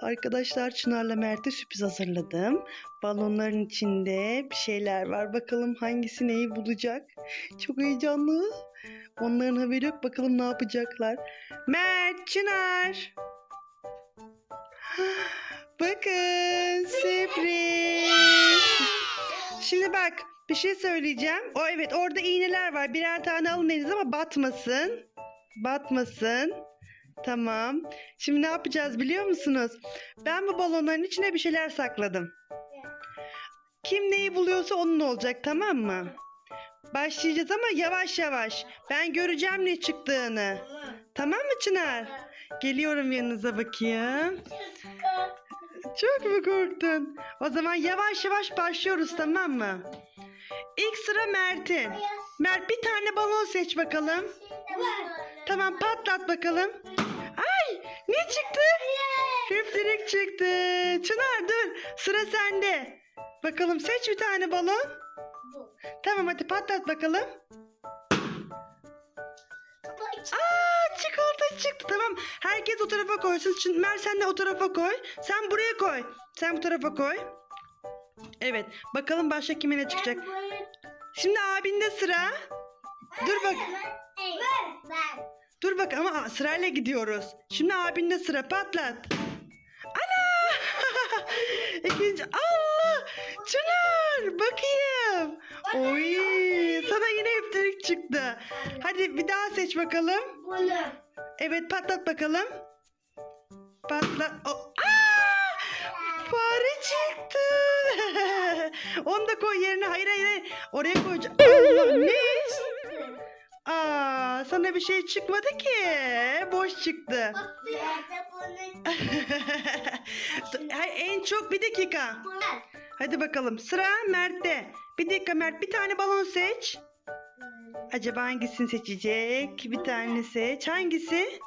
Arkadaşlar Çınar'la Mert'e sürpriz hazırladım. Balonların içinde bir şeyler var. Bakalım hangisi neyi bulacak. Çok heyecanlı. Onların haberi yok. Bakalım ne yapacaklar. Mert, Çınar. Bakın sürpriz. Şimdi bak bir şey söyleyeceğim. O evet orada iğneler var. Birer tane alın elinize ama batmasın. Batmasın. Tamam. Şimdi ne yapacağız biliyor musunuz? Ben bu balonların içine bir şeyler sakladım. Kim neyi buluyorsa onun olacak tamam mı? Başlayacağız ama yavaş yavaş. Ben göreceğim ne çıktığını. Tamam mı Çınar? Geliyorum yanınıza bakayım. Çok mu korktun? O zaman yavaş yavaş başlıyoruz tamam mı? İlk sıra Mert'in. Mert bir tane balon seç bakalım. Tamam patlat bakalım. Ne çıktı? Hüptürük çıktı. Çınar dur sıra sende. Bakalım seç bir tane balon. Tamam hadi patlat bakalım. Aa çikolata çıktı tamam. Herkes o tarafa koysun. Mer sen de o tarafa koy. Sen buraya koy. Sen bu tarafa koy. Evet bakalım başka kime ne çıkacak. Şimdi abinde sıra. Dur bak. Ben. Dur bak ama sırayla gidiyoruz. Şimdi abinde sıra patlat. Ana! İkinci Allah! Çınar bakayım. Oy! Sana yine heptirik çıktı. Hadi bir daha seç bakalım. Bunu. Evet patlat bakalım. Patlat. O- Aa! Fare çıktı. Onu da koy yerine. Hayır hayır hayır. Oraya koyacağım. Allah ne? Sana bir şey çıkmadı ki. Boş çıktı. En çok bir dakika. Hadi bakalım. Sıra Mert'te. Bir dakika Mert bir tane balon seç. Acaba hangisini seçecek? Bir tane seç. Hangisi?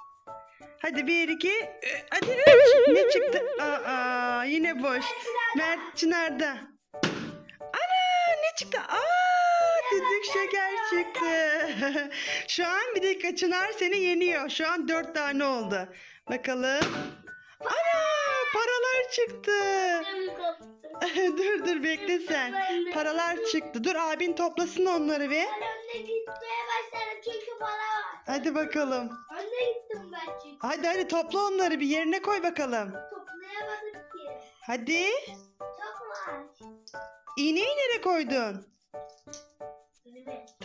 Hadi bir iki. ü- Hadi üç. Ne çıktı? Aa, yine boş. Mert Çınar'da. Ana ne çıktı? Aa düdük şeker çıktı. Şu an bir dakika Çınar seni yeniyor. Şu an dört tane oldu. Bakalım. Ana paralar çıktı. dur dur bekle sen. Paralar çıktı. Dur abin toplasın onları bir. Hadi bakalım. Hadi hadi topla onları bir yerine koy bakalım. Toplayamadım ki. Hadi. Çok var. İğneyi nereye koydun?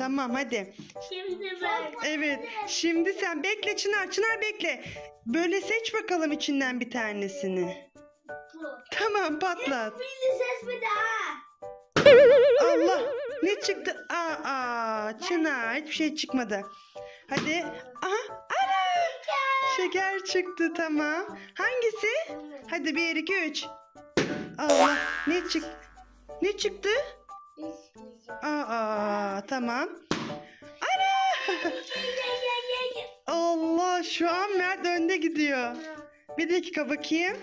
Tamam hadi. Şimdi ben. Evet. Şimdi sen bekle Çınar. Çınar bekle. Böyle seç bakalım içinden bir tanesini. Bu. Tamam patlat. Bir ses bir daha. Allah. Ne çıktı? Aa, aa Çınar hiçbir şey çıkmadı. Hadi. Aha. Ana. Şeker çıktı tamam. Hangisi? Hadi bir iki üç. Allah. Ne çıktı? Ne çıktı? Aa tamam. Ana. Allah şu an Mert önde gidiyor. Bir dakika bakayım.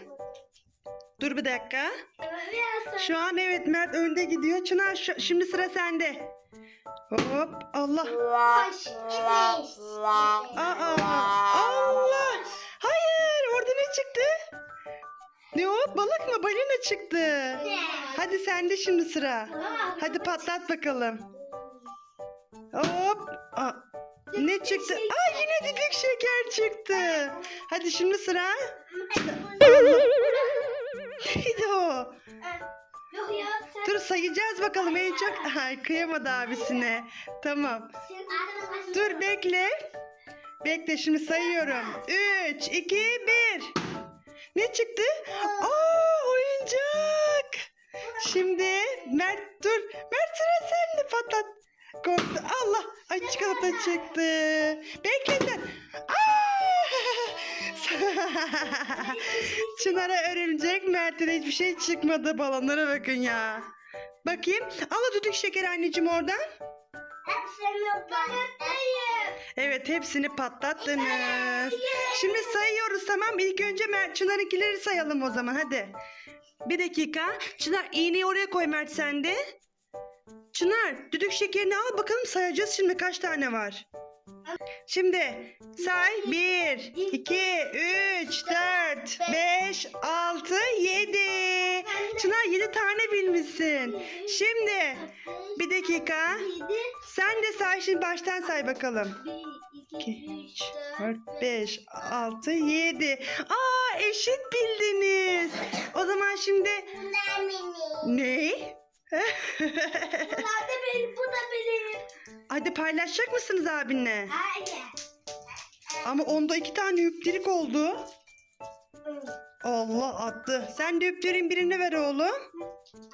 Dur bir dakika. Şu an evet Mert önde gidiyor. Çınar şu- şimdi sıra sende. Hop Allah. Aa Allah. Hayır orada ne çıktı? Ne o balık mı balina çıktı. Hadi sende şimdi sıra. Hadi patlat bakalım. Hop. Aa, ne çıktı? Aa yine düdük şeker çıktı. Hadi şimdi sıra. Neydi o? Sen- Dur sayacağız bakalım en çok. Ay kıyamadı abisine. Tamam. Dur bekle. Bekle şimdi sayıyorum. 3, 2, 1. Ne çıktı? Aa oyuncak. Şimdi Mert dur. Mert sıra sende patlat. Korktu. Allah. Ay çikolata çıktı. Bekle sen. Çınar'a örümcek Mert'e de hiçbir şey çıkmadı. Balonlara bakın ya. Bakayım. Al o düdük şeker anneciğim oradan. Hepsini patlatayım. Evet hepsini patlattınız. Şimdi sayıyoruz tamam. İlk önce Mert Çınar'ınkileri sayalım o zaman hadi. Bir dakika. Çınar iğneyi oraya koy Mert sen de. Çınar düdük şekerini al bakalım sayacağız şimdi kaç tane var. Şimdi say 1, 2, 3, 4, 5, 6, 7. Çınar 7 tane bilmişsin. Şimdi bir dakika. Sen de say şimdi baştan say bakalım. Bir, iki, üç, 4, 5, 6, 7. Aa eşit bildiniz. O zaman şimdi ne? Bunlar da benim. Bu da benim. Hadi paylaşacak mısınız abinle? Hayır. Ama onda iki tane hüptirik oldu. Allah attı. Sen de hüptiriğin birini ver oğlum.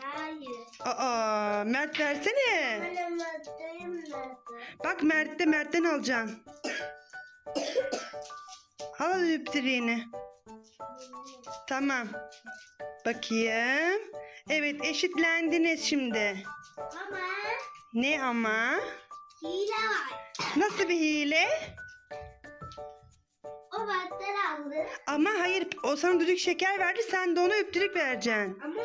Hayır. Aa Mert versene. Benim adayım nerede? Bak Mert de Mert'ten alacaksın. Al hadi hüptiriğini. Tamam. Bakayım. Evet eşitlendiniz şimdi. Ama Ne ama? Hile var. Nasıl bir hile? O benden aldı. Ama hayır o sana düdük şeker verdi sen de ona öptürük vereceksin. Ama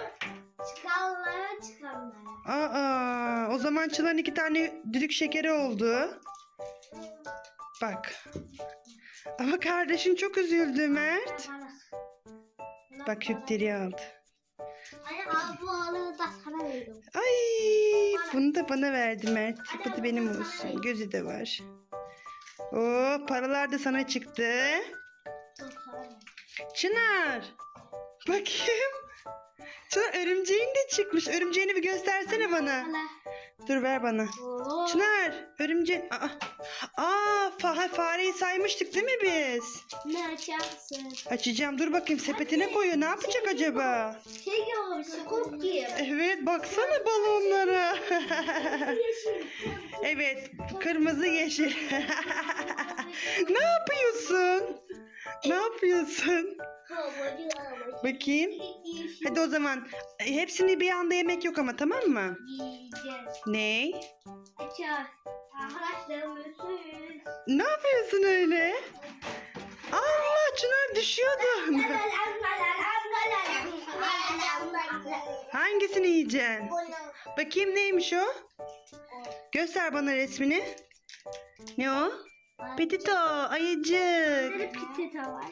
çıkanlara çıkanlara. Aa o zaman Çınar'ın iki tane düdük şekeri oldu. Bak. Ama kardeşin çok üzüldü Mert. Bak hüpteri aldı. Sana veriyorum. Ay bunu da bana verdi Mert. Da benim olsun. Gözü de var. Oo paralar da sana çıktı. Çınar. Bakayım. Çınar örümceğin de çıkmış. Örümceğini bir göstersene bana. Dur ver bana. Çınar örümceğin. Aa, aa fa- fareyi saymıştık değil mi biz? Ne açarsın? Açacağım dur bakayım sepetine koyuyor. Ne yapacak acaba? Şey gibi skop gibi. Evet baksana balonlara. Yeşil. evet kırmızı yeşil. ne yapıyorsun? Ne yapıyorsun? Bakayım. Hadi o zaman e, hepsini bir anda yemek yok ama tamam mı? yiyeceğiz. Ne? Açar. Ne yapıyorsun öyle? Allah Çınar düşüyordu. Hangisini yiyeceksin? Bakayım neymiş o? Göster bana resmini. Ne o? Petito ayıcık. Pitita var?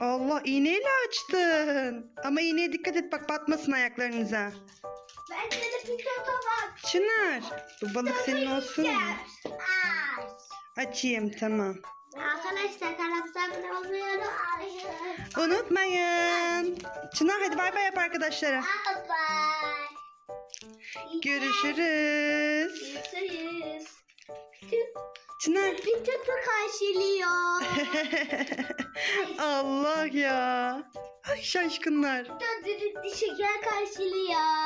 Allah iğneyle açtın. Ama iğneye dikkat et bak batmasın ayaklarınıza. Bende de pitita var. Çınar bu balık senin olsun mu? Ay. Açayım tamam. Arkadaşlar kanalımıza abone olmayı unutmayın. Çınar hadi bay bay yap arkadaşlara. Bye. Görüşürüz. Görüşürüz. Çınar. Pitita karşılıyor. Allah ya. Ay şaşkınlar. Pitita şeker karşılıyor.